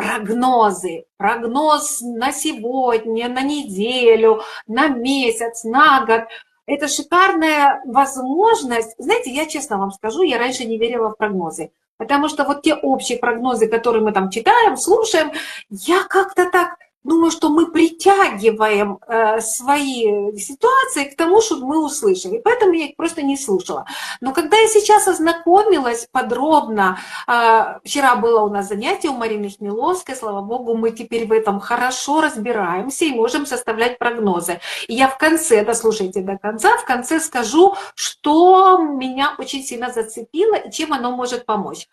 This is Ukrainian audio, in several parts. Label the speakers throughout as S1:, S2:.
S1: прогнозы. Прогноз на сегодня, на неделю, на месяц, на год. Это шикарная возможность. Знаете, я честно вам скажу, я раньше не верила в прогнозы. Потому что вот те общие прогнозы, которые мы там читаем, слушаем, я как-то так думаю, что мы притягиваем э, свои ситуации к тому, чтобы мы услышали. Поэтому я их просто не слушала. Но когда я сейчас ознакомилась подробно, э, вчера было у нас занятие у Марины Хмеловской, слава богу, мы теперь в этом хорошо разбираемся и можем составлять прогнозы. И я в конце, дослушайте до конца, в конце скажу, что меня очень сильно зацепило и чем оно может помочь.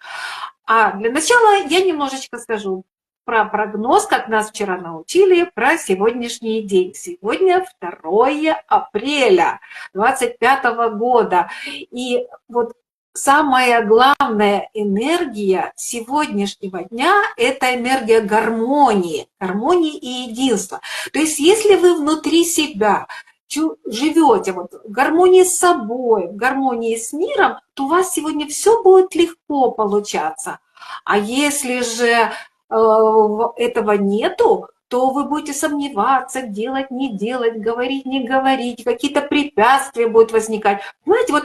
S1: А для начала я немножечко скажу про прогноз, как нас вчера научили, про сегодняшний день. Сегодня 2 апреля 2025 года. И вот самая главная энергия сегодняшнего дня – это энергия гармонии, гармонии и единства. То есть если вы внутри себя живете вот в гармонии с собой, в гармонии с миром, то у вас сегодня все будет легко получаться. А если же этого нету, то вы будете сомневаться, делать, не делать, говорить, не говорить, какие-то препятствия будут возникать. Понимаете, вот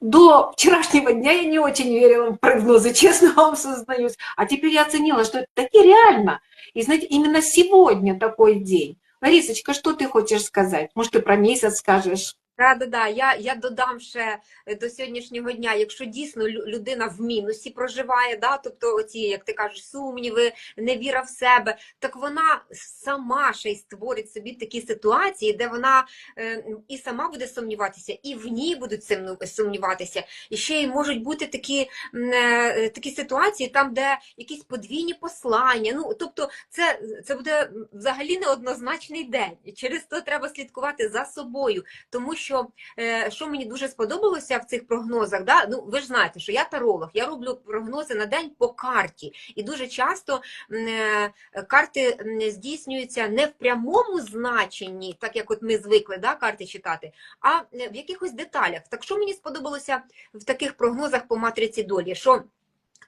S1: до вчерашнего дня я не очень верила в прогнозы, честно вам сознаюсь. А теперь я оценила, что это таки реально. И знаете, именно сегодня такой день. Ларисочка, что ты хочешь сказать? Может, ты про месяц скажешь?
S2: Да, да, да. Я я додам ще е, до сьогоднішнього дня, якщо дійсно людина в мінусі проживає, да, тобто оці, як ти кажеш, сумніви, невіра в себе, так вона сама ще й створить собі такі ситуації, де вона е, і сама буде сумніватися, і в ній будуть сумніватися. І ще й можуть бути такі е, такі ситуації, там, де якісь подвійні послання. Ну, тобто, це це буде взагалі неоднозначний день. Через то треба слідкувати за собою, тому що що е, що мені дуже сподобалося в цих прогнозах, да? ну ви ж знаєте, що я таролог, я роблю прогнози на день по карті, і дуже часто е, карти здійснюються не в прямому значенні, так як от ми звикли да, карти читати, а в якихось деталях. Так що мені сподобалося в таких прогнозах по матриці долі? що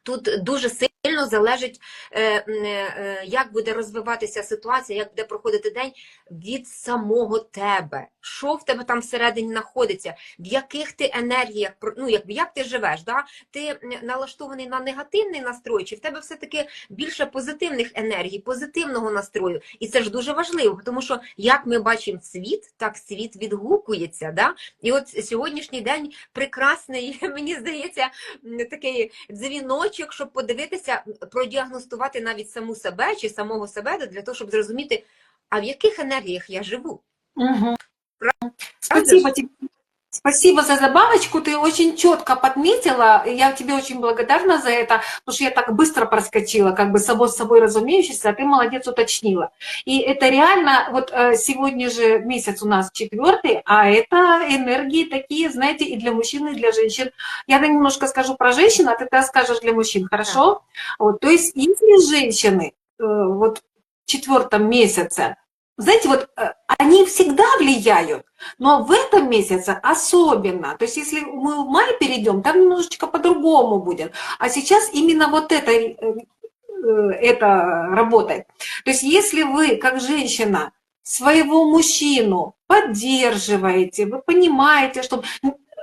S2: Тут дуже сильно залежить, е, е, як буде розвиватися ситуація, як буде проходити день від самого тебе. Що в тебе там всередині знаходиться, в яких ти енергіях, ну як як ти живеш? Да? Ти налаштований на негативний настрой, чи в тебе все-таки більше позитивних енергій, позитивного настрою. І це ж дуже важливо, тому що як ми бачимо світ, так світ відгукується. Да? І от сьогоднішній день прекрасний, мені здається, такий дзвіночок, щоб подивитися, продіагностувати навіть саму себе чи самого себе для того, щоб зрозуміти, а в яких енергіях я живу.
S1: Угу. Спасибо тебе. Спасибо за забавочку, ты очень четко подметила, я тебе очень благодарна за это, потому что я так быстро проскочила, как бы само с собой разумеющееся, а ты молодец, уточнила. И это реально, вот э, сегодня же месяц у нас четвертый, а это энергии такие, знаете, и для мужчин, и для женщин. Я немножко скажу про женщин, а ты тогда скажешь для мужчин, хорошо? Да. Вот, то есть если женщины э, вот в четвертом месяце знаете, вот э, они всегда влияют, но в этом месяце особенно. То есть если мы в мае перейдем, там немножечко по-другому будет. А сейчас именно вот это, э, э, это работает. То есть если вы, как женщина, своего мужчину поддерживаете, вы понимаете, что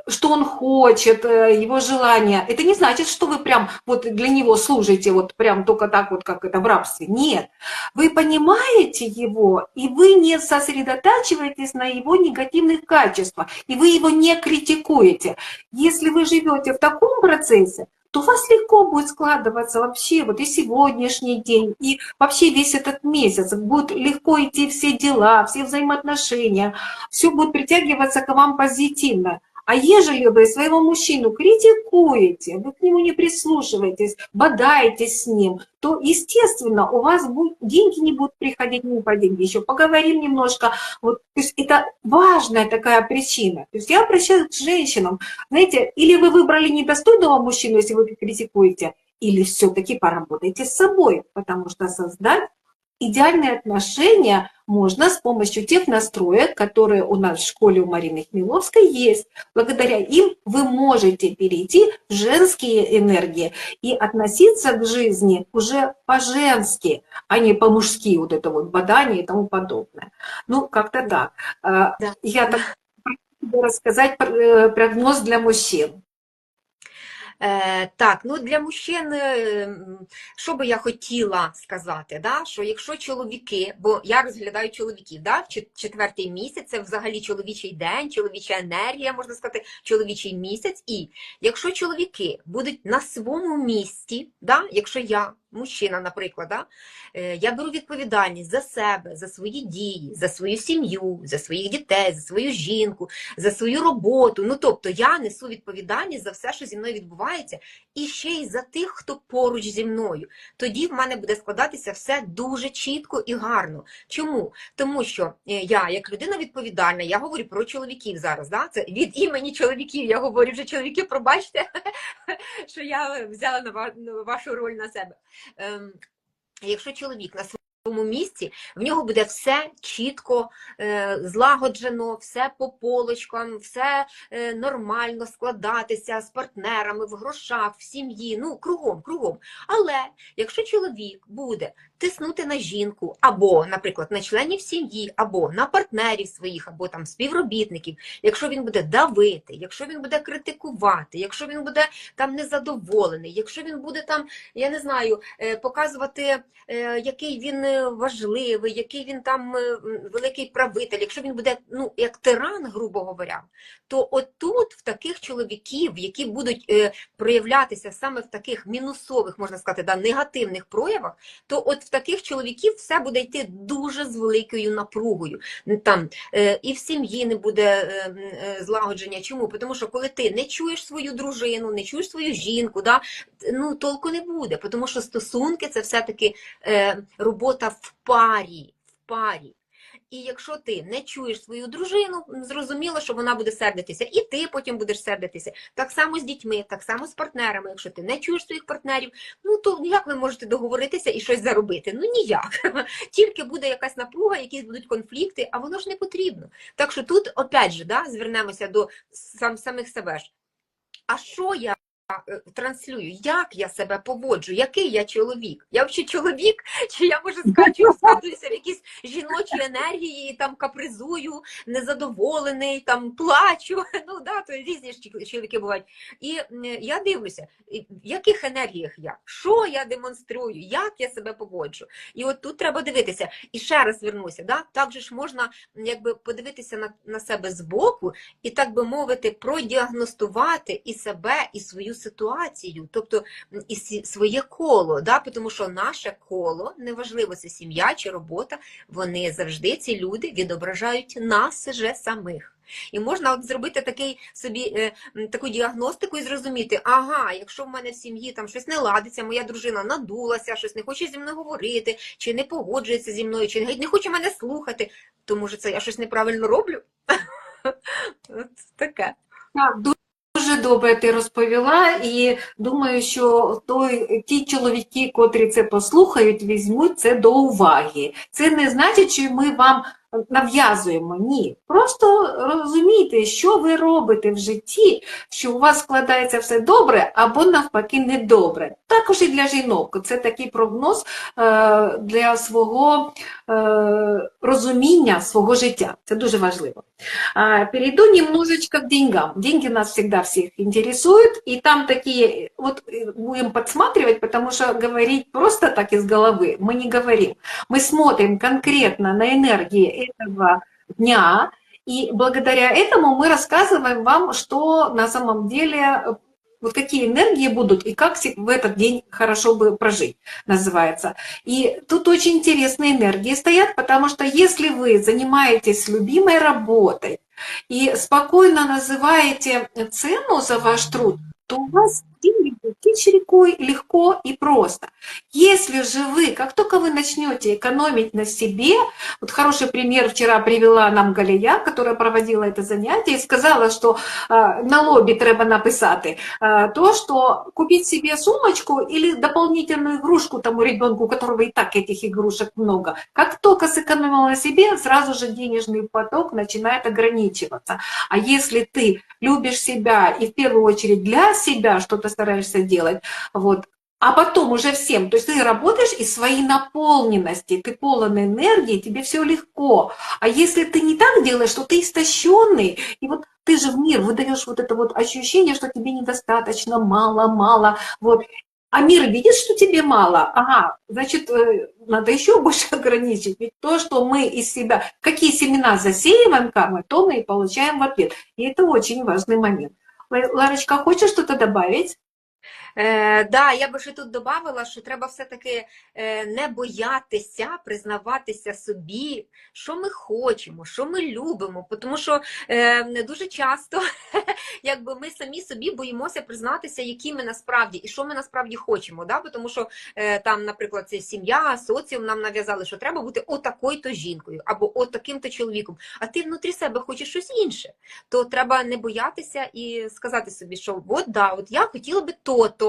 S1: что он хочет, э, его желания. Это не значит, что вы прям вот для него служите вот прям только так вот, как это в рабстве. Нет. Вы понимаете его, и вы не сосредотачиваетесь на его негативных качествах, и вы его не критикуете. Если вы живете в таком процессе, то у вас легко будет складываться вообще вот и сегодняшний день, и вообще весь этот месяц. Будет легко идти все дела, все взаимоотношения, все будет притягиваться к вам позитивно. А ежели вы своего мужчину критикуете, вы к нему не прислушиваетесь, бодаетесь с ним, то, естественно, у вас будет, деньги не будут приходить, не по деньги, еще поговорим немножко. Вот, то есть это важная такая причина. То есть я обращаюсь к женщинам, знаете, или вы выбрали недостойного мужчину, если вы критикуете, или все-таки поработайте с собой, потому что создать идеальные отношения можно с помощью тех настроек, которые у нас в школе у Марины Хмеловской есть. Благодаря им вы можете перейти в женские энергии и относиться к жизни уже по-женски, а не по-мужски, вот это вот бадание и тому подобное. Ну, как-то так. А,
S2: Да.
S1: Я так рассказать э, прогноз для мужчин.
S2: Е, так, ну для мужчин, е, що би я хотіла сказати, да? що якщо чоловіки, бо я розглядаю чоловіків, да? четвертий місяць це взагалі чоловічий день, чоловіча енергія, можна сказати, чоловічий місяць. І якщо чоловіки будуть на своєму місці, да? якщо я мужчина, наприклад, да? е, я беру відповідальність за себе, за свої дії, за свою сім'ю, за своїх дітей, за свою жінку, за свою роботу. Ну тобто я несу відповідальність за все, що зі мною відбувається, і ще й за тих, хто поруч зі мною. Тоді в мене буде складатися все дуже чітко і гарно. Чому? Тому що е, я, як людина відповідальна, я говорю про чоловіків зараз. Да? Це від імені чоловіків. Я говорю вже чоловіки, пробачте, що я взяла на вашу роль на себе. Ем, Якщо чоловік на своєму місці, в нього буде все чітко е, злагоджено, все по полочкам, все е, нормально складатися з партнерами, в грошах, в сім'ї, ну кругом, кругом. Але якщо чоловік буде тиснути на жінку, або, наприклад, на членів сім'ї, або на партнерів своїх, або там співробітників, якщо він буде давити, якщо він буде критикувати, якщо він буде там незадоволений, якщо він буде там, я не знаю, е, показувати, е, який він е, важливий, який він там е, великий правитель, якщо він буде ну як тиран, грубо говоря, то отут в таких чоловіків, які будуть е, проявлятися саме в таких мінусових, можна сказати, да, негативних проявах, то от в таких чоловіків все буде йти дуже з великою напругою. Там і в сім'ї не буде злагодження. Чому? Тому що коли ти не чуєш свою дружину, не чуєш свою жінку, да, ну толку не буде, тому що стосунки це все-таки е, робота в парі, в парі. І якщо ти не чуєш свою дружину, зрозуміло, що вона буде сердитися, і ти потім будеш сердитися. Так само з дітьми, так само з партнерами. Якщо ти не чуєш своїх партнерів, ну то як ви можете договоритися і щось заробити? Ну ніяк. Тільки буде якась напруга, якісь будуть конфлікти, а воно ж не потрібно. Так що тут, опять же, да, звернемося до сам, самих себе ж. А що я транслюю? Як я себе поводжу? Який я чоловік? Я взагалі чоловік? Чи я може скачу, скатуюся в якісь жіночі енергії, там капризую, незадоволений, там плачу. Ну да, то різні ж чоловіки бувають. І я дивлюся, в яких енергіях я, що я демонструю, як я себе поводжу. І от тут треба дивитися. І ще раз вернуся, да? так же ж можна якби подивитися на, на себе збоку і, так би мовити, продіагностувати і себе, і свою ситуацію, тобто і своє коло, да? тому що наше коло, неважливо, це сім'я чи робота, вони завжди, ці люди, відображають нас же самих. І можна от зробити такий собі е, таку діагностику і зрозуміти, ага, якщо в мене в сім'ї там щось не ладиться, моя дружина надулася, щось не хоче зі мною говорити, чи не погоджується зі мною, чи не хоче мене слухати, то може це я щось неправильно роблю? Таке.
S1: Дуже добре ти розповіла, і думаю, що той, ті чоловіки, котрі це послухають, візьмуть це до уваги. Це не значить, що ми вам нав'язуємо. Ні. Просто розумійте, що ви робите в житті, що у вас складається все добре або навпаки недобре. Також і для жінок. Це такий прогноз е, для свого е, розуміння свого життя. Це дуже важливо. А, Перейду немножечко к деньгам. Деньги нас всегда всех интересуют, и там такие, вот э, будем подсматривать, потому что говорить просто так из головы мы не говорим. Мы смотрим конкретно на энергии Этого дня, и благодаря этому мы рассказываем вам, что на самом деле, э, вот какие энергии будут и как в этот день хорошо бы прожить, называется. И тут очень интересные энергии стоят, потому что если вы занимаетесь любимой работой, и спокойно называете цену за ваш труд, то у вас будут течь рекой легко и просто. Если же вы, как только вы начнете экономить на себе, вот хороший пример вчера привела нам Галия, которая проводила это занятие, и сказала, что э, на лобі треба написати э, то, что купить себе сумочку или дополнительную игрушку тому ребенку, у которого и так этих игрушек много. Как только сэкономила на себе, сразу же денежный поток начинает ограничиваться. А если ты любишь себя и в первую очередь для себя что-то стараешься делать, вот, а потом уже всем, то есть ты работаешь из своей наполненности, ты полон энергии, тебе все легко. А если ты не так делаешь, то ты истощенный, и вот ты же в мир выдаешь вот это вот ощущение, что тебе недостаточно, мало, мало, вот. А мир видит, что тебе мало, ага, значит, э, надо еще больше ограничить. Ведь то, что мы из себя, какие семена засеиваем кармой, то мы и получаем в ответ. И это очень важный момент. Ла- Ларочка, хочешь что-то добавить?
S2: Е, да, я би ще тут додавала, що треба все-таки е, не боятися признаватися собі, що ми хочемо, що ми любимо. Тому що не дуже часто якби ми самі собі боїмося признатися, які ми насправді і що ми насправді хочемо. Да? Тому що е, там, наприклад, це сім'я, соціум нам нав'язали, що треба бути отакою-то жінкою або отаким-то чоловіком, а ти внутрі себе хочеш щось інше. То треба не боятися і сказати собі, що от да, от я хотіла би то-то,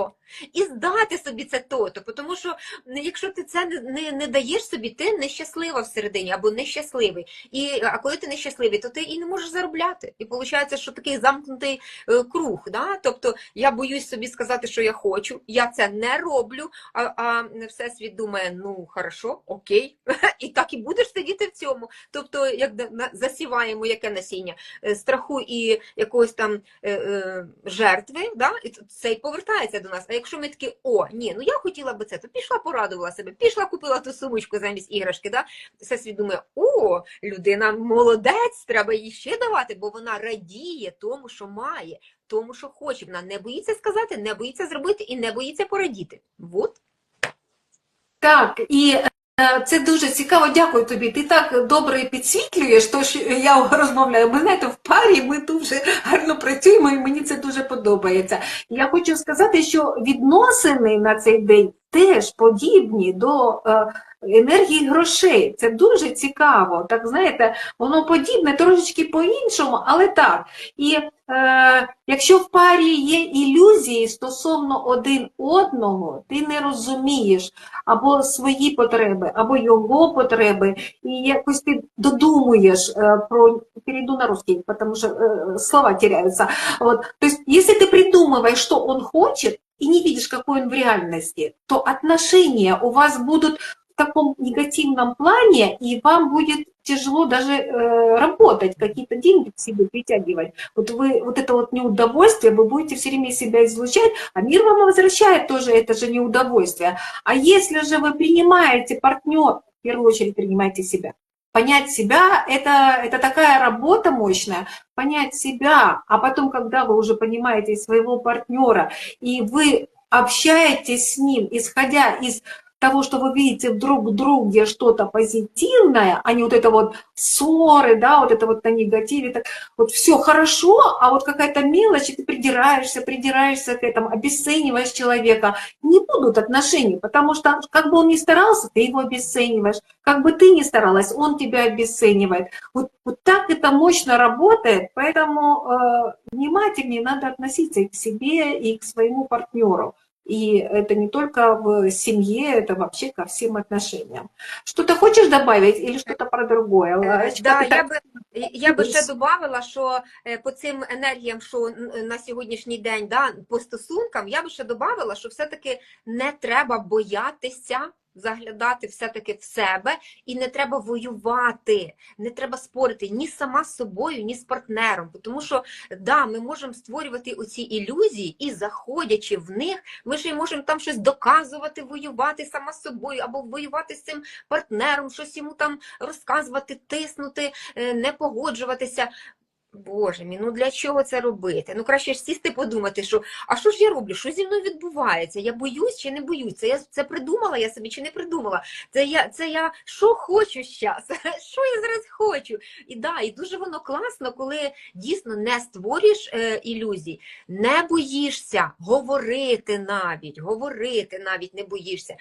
S2: і здати собі це то-то. Тому що якщо ти це не, не, не даєш собі, ти нещаслива всередині або нещасливий. І, а коли ти нещасливий, то ти і не можеш заробляти. І виходить, що такий замкнутий е, круг. Да? Тобто я боюсь собі сказати, що я хочу, я це не роблю, а, а всесвіт думає, ну хорошо, окей, і так і будеш сидіти в цьому. Тобто, як засіваємо яке насіння Е, страху і якоїсь там е, жертви, да? і це й повертається до нас. А якщо ми такі, о, ні, ну я хотіла би це, то пішла, порадувала себе, пішла, купила ту сумочку замість іграшки. Да? Всесвіт думає, о, людина молодець, треба їй ще давати, бо вона радіє тому, що має, тому, що хоче. Вона не боїться сказати, не боїться зробити і не боїться порадіти. Вот.
S1: Так, і це дуже цікаво, дякую тобі. Ти так добре підсвітлюєш, то що я розмовляю. Ми знаєте, в парі ми дуже гарно працюємо, і мені це дуже подобається. Я хочу сказати, що відносини на цей день теж подібні до е, енергії грошей. Це дуже цікаво. Так знаєте, воно подібне трошечки по-іншому, але так. І е, якщо в парі є ілюзії стосовно один одного, ти не розумієш або свої потреби, або його потреби, і якось ти додумуєш е, про перейду на русский, потому что э, слова теряются. Вот. То есть, если ты придумываешь, что он хочет, И не видишь, какой он в реальности, то отношения у вас будут в таком негативном плане, и вам будет тяжело даже э, работать, какие-то деньги к себе притягивать. Вот вы вот это вот неудовольствие, вы будете все время себя излучать, а мир вам возвращает тоже это же неудовольствие. А если же вы принимаете партнер, в первую очередь принимайте себя. Понять себя это, это такая работа мощная, понять себя, а потом, когда вы уже понимаете своего партнера, и вы общаетесь с ним, исходя из того, что вы видите друг в друге что-то позитивное, а не вот это вот ссоры, да, вот это вот на негативе, так, вот все хорошо, а вот какая-то мелочь, и ты придираешься, придираешься к этому, обесцениваешь человека, не будут отношений, потому что как бы он ни старался, ты его обесцениваешь, как бы ты ни старалась, он тебя обесценивает. Вот, вот так это мощно работает, поэтому э, внимательнее надо относиться и к себе, и к своему партнеру. И это не только в семье, это вообще ко всем отношениям. Что-то хочешь добавить или что-то про другое?
S2: Е,
S1: Ларочка,
S2: Да,
S1: ты
S2: я
S1: так-
S2: би, я би ще додавала, що е, по цим енергіям, що н- на сьогоднішній день, да, по стосункам, я би ще додавала, що все-таки не треба боятися заглядати все-таки в себе і не треба воювати, не треба спорити ні сама з собою, ні з партнером. Тому що да, ми можемо створювати оці ілюзії і заходячи в них, ми ж і можемо там щось доказувати, воювати сама з собою або воювати з цим партнером, щось йому там розказувати, тиснути, е, не погоджуватися. Боже мій, ну для чого це робити? Ну краще ж сісти подумати, що а що ж я роблю? Що зі мною відбувається? Я боюсь чи не боюсь? Це я це придумала я собі чи не придумала? Це я це я що хочу зараз? Що я зараз хочу? І да, і дуже воно класно, коли дійсно не створюєш е, ілюзій, не боїшся говорити навіть, говорити навіть не боїшся.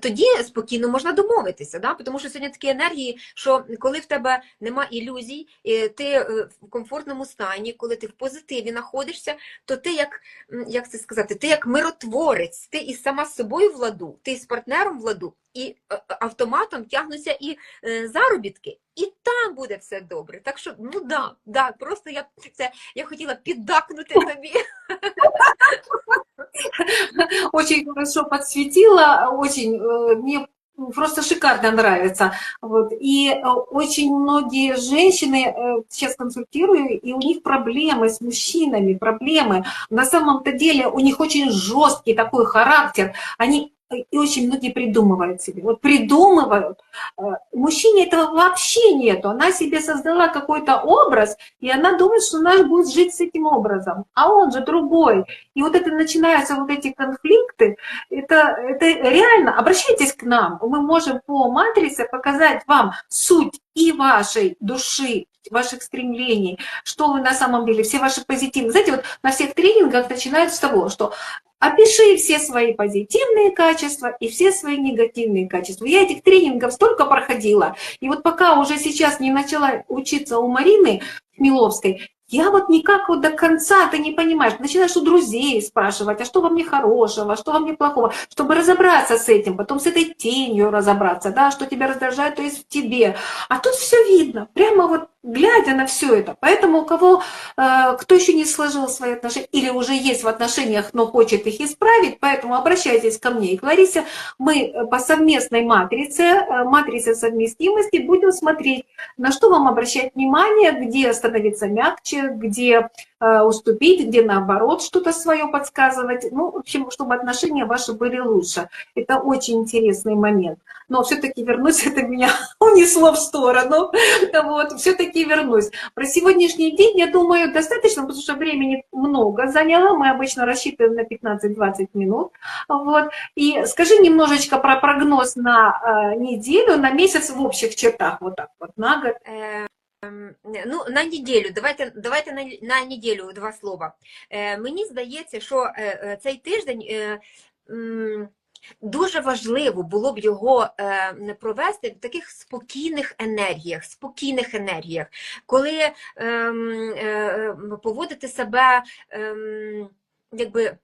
S2: Тоді спокійно можна домовитися, да? тому що сьогодні такі енергії, що коли в тебе нема ілюзій, е, ти е, в комфортному стані, коли ти в позитиві знаходишся, то ти як, як це сказати, ти як миротворець, ти і сама з собою в ладу, ти з партнером в ладу, і е, автоматом тягнуться і е, заробітки, і там буде все добре. Так що, ну да, да, просто я це я хотіла піддакнути тобі.
S1: Очень хорошо подсветила, очень э, мне просто шикарно нравится. Вот. И э, очень многие женщины э, сейчас консультирую, и у них проблемы с мужчинами, проблемы. На самом-то деле у них очень жесткий такой характер. Они и очень многие придумывают себе. Вот придумывают. Э, Мужчине этого вообще нету. Она себе создала какой-то образ, и она думает, что она будет жить с этим образом. А он же другой. И вот это начинаются вот эти конфликты. Это, это реально. Обращайтесь к нам. Мы можем по матрице показать вам суть и вашей души, ваших стремлений, что вы на самом деле, все ваши позитивные. Знаете, вот на всех тренингах начинают с того, что опиши все свои позитивные качества и все свои негативные качества. Я этих тренингов столько проходила, и вот пока уже сейчас не начала учиться у Марины Хмеловской, я вот никак вот до конца ты не понимаешь. Начинаешь у друзей спрашивать, а что во мне хорошего, что во мне плохого, чтобы разобраться с этим, потом с этой тенью разобраться, да, что тебя раздражает, то есть в тебе. А тут все видно, прямо вот глядя на все это. Поэтому у кого, э, кто еще не сложил свои отношения или уже есть в отношениях, но хочет их исправить, поэтому обращайтесь ко мне и к Ларисе. Мы э, по совместной матрице, э, матрице совместимости будем смотреть, на что вам обращать внимание, где становиться мягче, где э, уступить, где наоборот что-то свое подсказывать. Ну, в общем, чтобы отношения ваши были лучше. Это очень интересный момент. Но все-таки вернусь, это меня унесло в сторону. Вот, все-таки вернусь. Про сегодняшний день, я думаю, достаточно, потому что времени много заняло. Мы обычно рассчитываем на 15-20 минут. Вот. И скажи немножечко про прогноз на э, неделю, на месяц в общих чертах, вот так вот, на год.
S2: Е, ем, Ну, на неділю, давайте, давайте на, на неділю два слова. Е, мені здається, що е, е, цей тиждень е, м, дуже важливо було б його е, провести в таких спокійних енергіях, спокійних енергіях, коли ем, е, е, поводити себе ем, якби.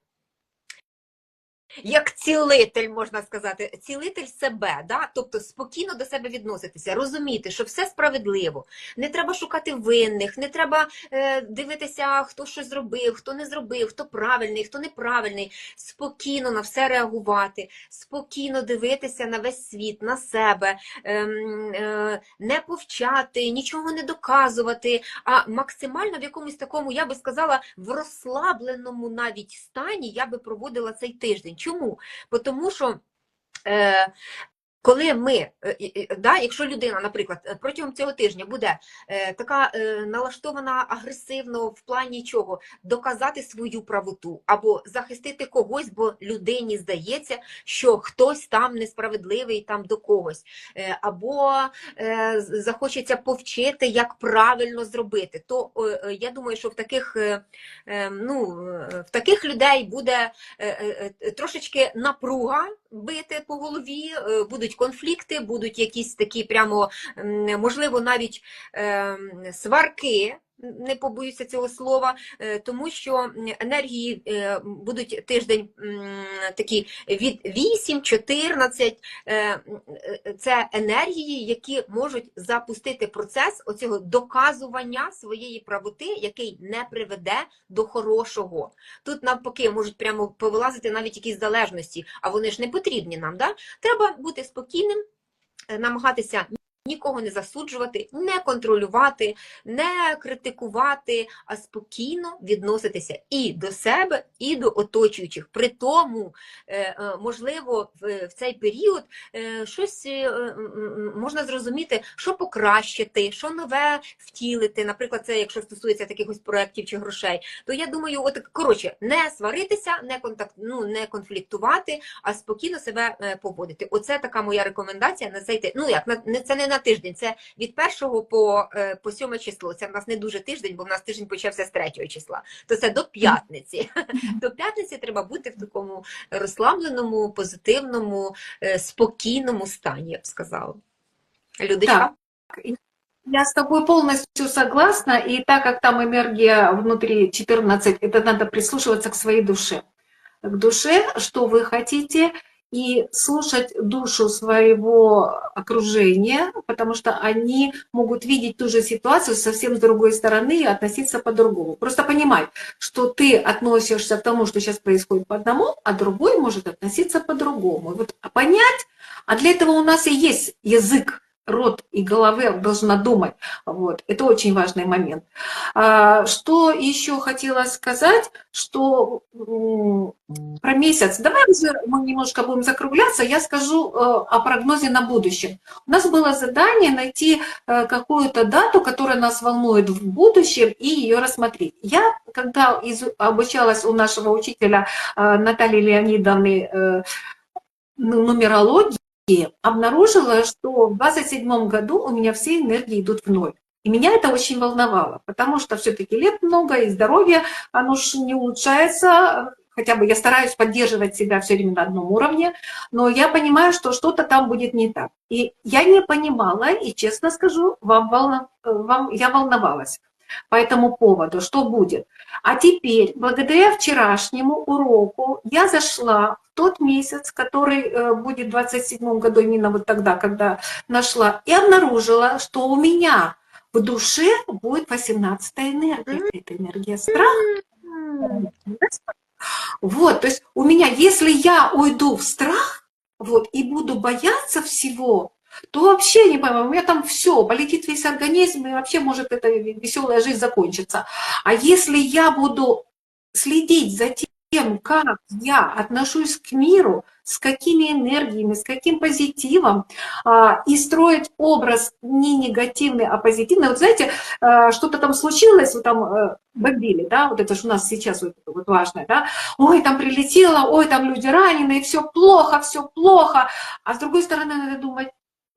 S2: Як цілитель, можна сказати, цілитель себе, да? тобто спокійно до себе відноситися, розуміти, що все справедливо, не треба шукати винних, не треба е, дивитися, хто що зробив, хто не зробив, хто правильний, хто неправильний. Спокійно на все реагувати, спокійно дивитися на весь світ, на себе, ем, е, не повчати, нічого не доказувати, а максимально в якомусь такому, я би сказала, в розслабленому навіть стані я би проводила цей тиждень. Чому? Бо Тому що. Коли ми, е, да, якщо людина, наприклад, е, протягом цього тижня буде е, така налаштована агресивно в плані чого, доказати свою правоту або захистити когось, бо людині здається, що хтось там несправедливий там до когось, або захочеться повчити, як правильно зробити, то я думаю, що в таких, е, е, ну, в таких людей буде трошечки напруга бити по голові, е, будуть конфлікти, будуть якісь такі прямо, можливо, навіть ем, сварки. Не побоюся цього слова, е, тому що енергії е, будуть тиждень такі від 8-14. е, Це енергії, які можуть запустити процес оцього доказування своєї правоти, який не приведе до хорошого. Тут навпаки можуть прямо повилазити навіть якісь залежності, а вони ж не потрібні нам. Да? Треба бути спокійним, намагатися нікого не засуджувати, не контролювати, не критикувати, а спокійно відноситися і до себе, і до оточуючих. При тому, е, е, можливо, в цей період е, щось можна зрозуміти, що покращити, що нове втілити. Наприклад, це якщо стосується таких ось проєктів чи грошей, то я думаю, от коротше, не сваритися, не контакт, ну не конфліктувати, а спокійно себе поводити. Оце така моя рекомендація на цей тиждень. Ну як на це не на тиждень, це від першого по, е, по сьоме число. Це в нас не дуже тиждень, бо в нас тиждень почався з третього числа. То це до п'ятниці. До п'ятниці треба бути в такому розслабленому, позитивному, е, спокійному стані, я б сказала. Людочка?
S1: Так, я с тобой полностью согласна, и так как там энергия внутри 14, это надо прислушиваться к своей душе. К душе, что вы хотите, и слушать душу своего окружения, потому что они могут видеть ту же ситуацию совсем с другой стороны и относиться по-другому. Просто понимай, что ты относишься к тому, что сейчас происходит по одному, а другой может относиться по-другому. И Вот понять, а для этого у нас и есть язык, рот и головы должна думать. Вот. Это очень важный момент. А, Что еще хотела сказать, что про месяц. Давай уже мы немножко будем закругляться. Я скажу э, о прогнозе на будущее. У нас было задание найти э, какую-то дату, которая нас волнует в будущем, и ее рассмотреть. Я, когда обучалась у нашего учителя э, Натальи Леонидовны э, нумерологии, обнаружила, что в 27 году у меня все энергии идут в ноль. И меня это очень волновало, потому что все-таки лет много, и здоровье, оно ж не улучшается, хотя бы я стараюсь поддерживать себя все время на одном уровне, но я понимаю, что что-то там будет не так. И я не понимала, и честно скажу, вам, волна- вам, я волновалась по этому поводу, что будет. А теперь, благодаря вчерашнему уроку, я зашла в тот месяц, который э, будет в 27 году, именно вот тогда, когда нашла, и обнаружила, что у меня в душе будет 18 энергия. Это энергия страха. Вот, то есть у меня, если я уйду в страх, вот, и буду бояться всего, то вообще не пойму, у меня там все, полетит весь организм, и вообще может эта веселая жизнь закончиться. А если я буду следить за тем, как я отношусь к миру, с какими энергиями, с каким позитивом, а, и строить образ не негативный, а позитивный. Вот знаете, а, что-то там случилось, вот там э, бомбили, да, вот это же у нас сейчас вот, вот важное, да, ой, там прилетело, ой, там люди раненые, все плохо, все плохо. А с другой стороны, надо думать,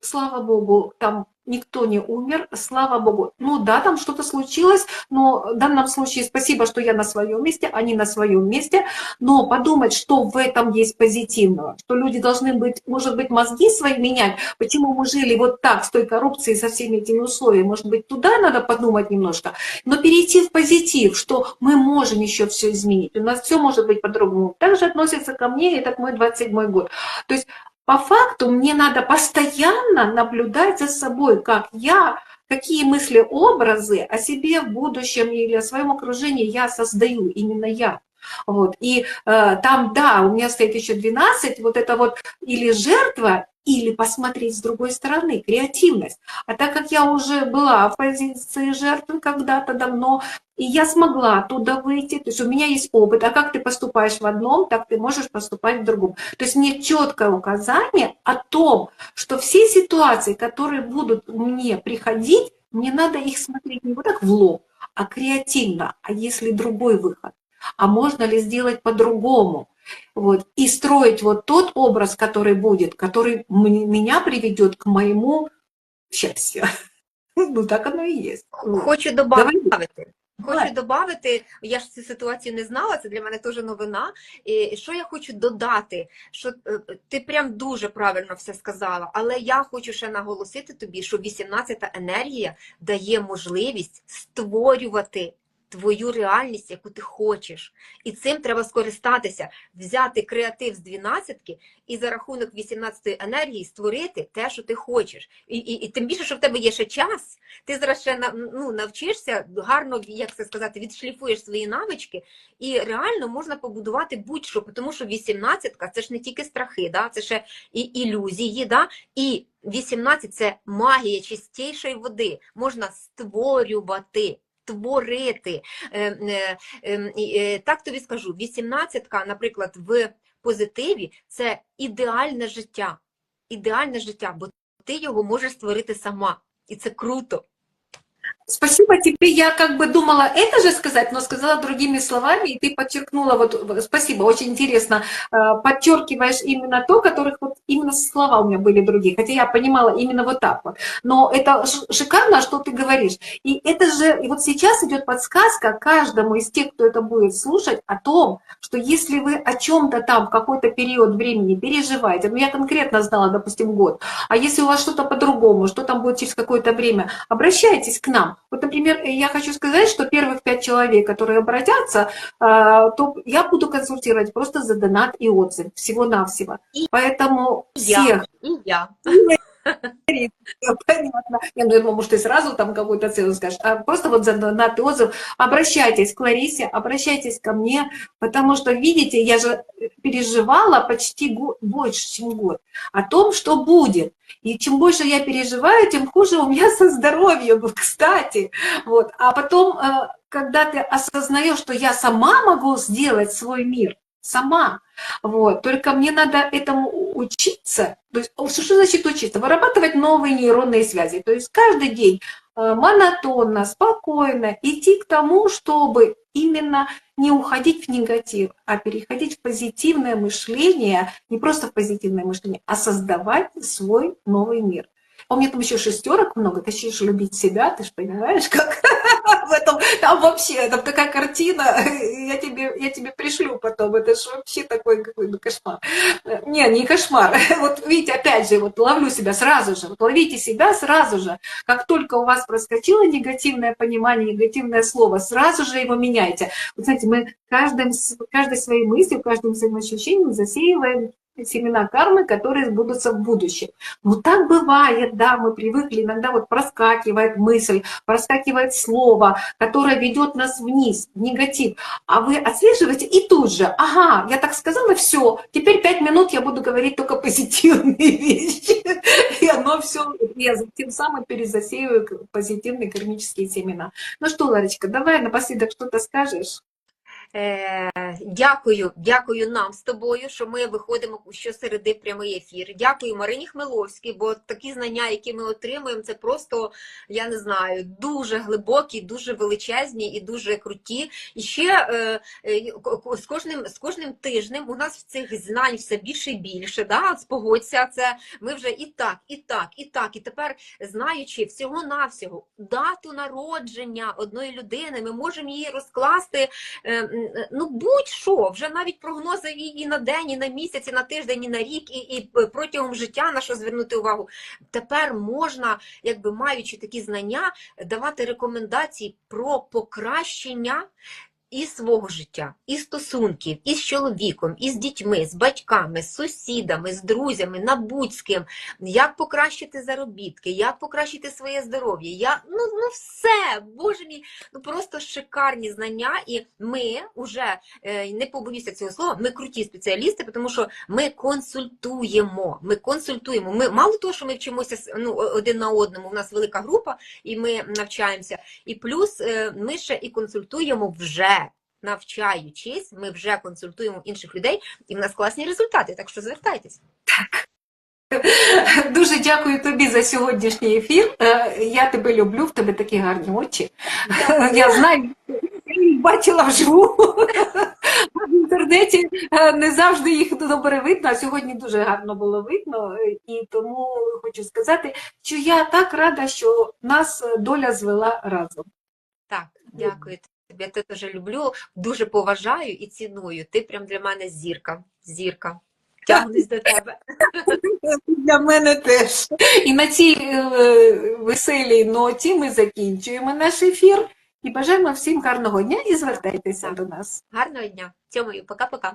S1: слава богу, там никто не умер, слава богу. Ну да, там что-то случилось, но в данном случае спасибо, что я на своем месте, они на своем месте, но подумать, что в этом есть позитивного, что люди должны быть, может быть, мозги свои менять, почему мы жили вот так, с той коррупцией, со всеми этими условиями, может быть, туда надо подумать немножко, но перейти в позитив, что мы можем еще все изменить, у нас все может быть по-другому. Также относится ко мне этот мой 27 год. То есть по факту мне надо постоянно наблюдать за собой, как я, какие мысли, образы о себе в будущем или о своем окружении я создаю, именно я. Вот. И э, там, да, у меня стоит еще 12, вот это вот или жертва, или посмотреть с другой стороны, креативность. А так как я уже была в позиции жертвы когда-то давно, и я смогла оттуда выйти, то есть у меня есть опыт, а как ты поступаешь в одном, так ты можешь поступать в другом. То есть нет четкое указание о том, что все ситуации, которые будут мне приходить, мне надо их смотреть не вот так в лоб, а креативно, а если другой выход, а можно ли сделать по-другому. Вот, и строить вот тот образ, который будет, который меня приведет к моему счастью. Ну, так оно и есть.
S2: Хочу додати. Хочу додати, я ж цю ситуацію не знала, це для мене теж новина. І що я хочу додати, що е, ти прям дуже правильно все сказала, але я хочу ще наголосити тобі, що 18-та енергія дає можливість створювати твою реальність, яку ти хочеш. І цим треба скористатися, взяти креатив з 12-ки і за рахунок 18-ї енергії створити те, що ти хочеш. І, і, і тим більше, що в тебе є ще час, ти зараз ще ну, навчишся гарно, як це сказати, відшліфуєш свої навички, і реально можна побудувати будь-що, тому що 18-ка це ж не тільки страхи, да? це ще і ілюзії, да? і 18 це магія чистішої води. Можна створювати. Творити. Е, е, е, і, е, Так тобі скажу, 18, наприклад, в позитиві це ідеальне життя. Ідеальне життя, бо ти його можеш створити сама. І це круто.
S1: Спасибо тебе. Я как бы думала это же сказать, но сказала другими словами, и ты подчеркнула, вот, спасибо, очень интересно, э, подчеркиваешь именно то, которых вот именно слова у меня были другие, хотя я понимала именно вот так вот. Но это шикарно, что ты говоришь. И это же, и вот сейчас идет подсказка каждому из тех, кто это будет слушать, о том, что если вы о чем-то там в какой-то период времени переживаете, ну я конкретно знала, допустим, год, а если у вас что-то по-другому, что там будет через какое-то время, обращайтесь к нам. Вот, например, я хочу сказать, что первых пять человек, которые обратятся, а, то я буду консультировать просто за донат и отзыв, всего-навсего.
S2: И
S1: Поэтому
S2: я.
S1: всех,
S2: І я.
S1: Понятно, я ну, думаю, может, ты сразу там какую-то цену скажешь, а просто вот за донат отзыв обращайтесь к Ларисе, обращайтесь ко мне, потому что, видите, я же переживала почти год, больше, чем год о том, что будет. И чем больше я переживаю, тем хуже у меня со здоровьем, кстати. Вот. А потом, э, когда ты осознаешь, что я сама могу сделать свой мир, сама, вот, только мне надо этому учиться. То есть, что значит учиться? Вырабатывать новые нейронные связи. То есть каждый день э, монотонно, спокойно идти к тому, чтобы именно не уходить в негатив, а переходить в позитивное мышление, не просто в позитивное мышление, а создавать свой новый мир. А у меня там еще шестерок много, ты любить себя, ты же понимаешь, как в этом, там вообще, там такая картина, я тебе, я тебе пришлю потом, это же вообще такой какой ну, кошмар. Не, не кошмар, вот видите, опять же, вот ловлю себя сразу же, вот ловите себя сразу же, как только у вас проскочило негативное понимание, негативное слово, сразу же его меняйте. Вот знаете, мы каждым, каждой своей мыслью, каждым своим ощущением засеиваем семена кармы, которые сбудутся в будущем. Ну так бывает, да, мы привыкли, иногда вот проскакивает мысль, проскакивает слово, которое ведет нас вниз, в негатив. А вы отслеживаете и тут же, ага, я так сказала, все, теперь пять минут я буду говорить только позитивные вещи. И оно все, я тем самым перезасеиваю позитивные кармические семена. Ну что, Ларочка, давай напоследок что-то скажешь.
S2: Е, дякую, дякую нам з тобою, що ми виходимо щосереди в прямий ефір. Дякую Марині Хмеловській, бо такі знання, які ми отримуємо, це просто, я не знаю, дуже глибокі, дуже величезні і дуже круті. І ще е, е, з кожним, з кожним тижнем у нас в цих знань все більше і більше. Да? Спогодься, це ми вже і так, і так, і так. І тепер, знаючи всього-навсього дату народження одної людини, ми можемо її розкласти е, е, ну будь-що, вже навіть прогнози і, і на день, і на місяць, і на тиждень, і на рік, і, і протягом життя на що звернути увагу. Тепер можна, якби маючи такі знання, давати рекомендації про покращення. І свого життя, і стосунків, і з чоловіком, і з дітьми, з батьками, з сусідами, з друзями, на будь-ким, як покращити заробітки, як покращити своє здоров'я. Я, ну, ну все, боже мій, ну просто шикарні знання, і ми вже е, не побоюся цього слова. Ми круті спеціалісти, тому що ми консультуємо. Ми консультуємо. Ми мало того, що ми вчимося ну, один на одному. У нас велика група, і ми навчаємося. І плюс е, ми ще і консультуємо вже. Навчаючись, ми вже консультуємо інших людей, і в нас класні результати. Так що звертайтесь.
S1: Дуже дякую тобі за сьогоднішній ефір. Е, Я тебе люблю, в тебе такі гарні очі. Я знаю, я їх бачила вживу. В інтернеті е, не завжди їх добре видно, а сьогодні дуже гарно було видно. І тому хочу сказати, що я так рада, що нас доля звела разом.
S2: Так, дякую тобі. Я тебе дуже люблю, дуже поважаю і ціную. Ти прям для мене зірка. Зірка. Тягнусь до тебе.
S1: Для мене теж. І на цій е, веселій ноті ми закінчуємо наш ефір і бажаємо всім гарного дня і звертайтеся до нас.
S2: Гарного дня. Цьому пока-пока.